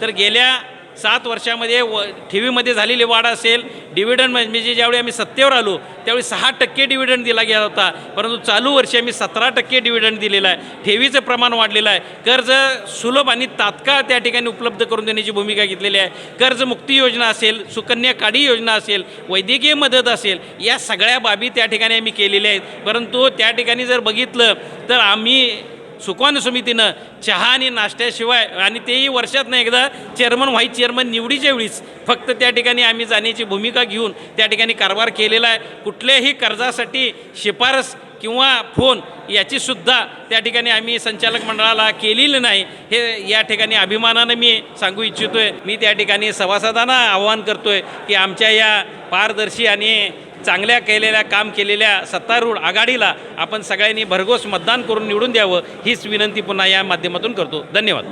तर गेल्या सात वर्षामध्ये व ठेवीमध्ये झालेली वाढ असेल डिव्हिडंड म्हणजे ज्यावेळी आम्ही सत्तेवर आलो त्यावेळी सहा टक्के डिव्हिडंड दिला गेला होता. परंतु चालू वर्षी आम्ही सतरा टक्के डिव्हिडंड दिलेला आहे. ठेवीचं प्रमाण वाढलेलं आहे. कर्ज सुलभ आणि तात्काळ त्या ठिकाणी उपलब्ध करून देण्याची भूमिका घेतलेली आहे. कर्जमुक्ती योजना असेल सुकन्या काढी योजना असेल वैद्यकीय मदत असेल या सगळ्या बाबी त्या ठिकाणी आम्ही केलेल्या आहेत. परंतु त्या ठिकाणी जर बघितलं तर आम्ही सुकवान समितीनं चहा आणि नाश्त्याशिवाय आणि तेही वर्षातनं एकदा चेअरमन व्हाईस चेअरमन निवडीच्या वेळीच फक्त त्या ठिकाणी आम्ही जाण्याची भूमिका घेऊन त्या ठिकाणी कारभार केलेला आहे. कुठल्याही कर्जासाठी शिफारस किंवा फोन याची सुद्धा त्या ठिकाणी आम्ही संचालक मंडळाला केलेली नाही. हे या ठिकाणी अभिमानानं मी सांगू इच्छितो आहे मी त्या ठिकाणी सभासदांना आवाहन करतो आहे की आमच्या या पारदर्शी आणि चांगल्या केलेल्या काम केलेल्या सत्तारूढ आघाडीला आपण सगळ्यांनी भरघोस मतदान करून निवडून द्यावं हीच विनंती पुन्हा या माध्यमातून करतो. धन्यवाद.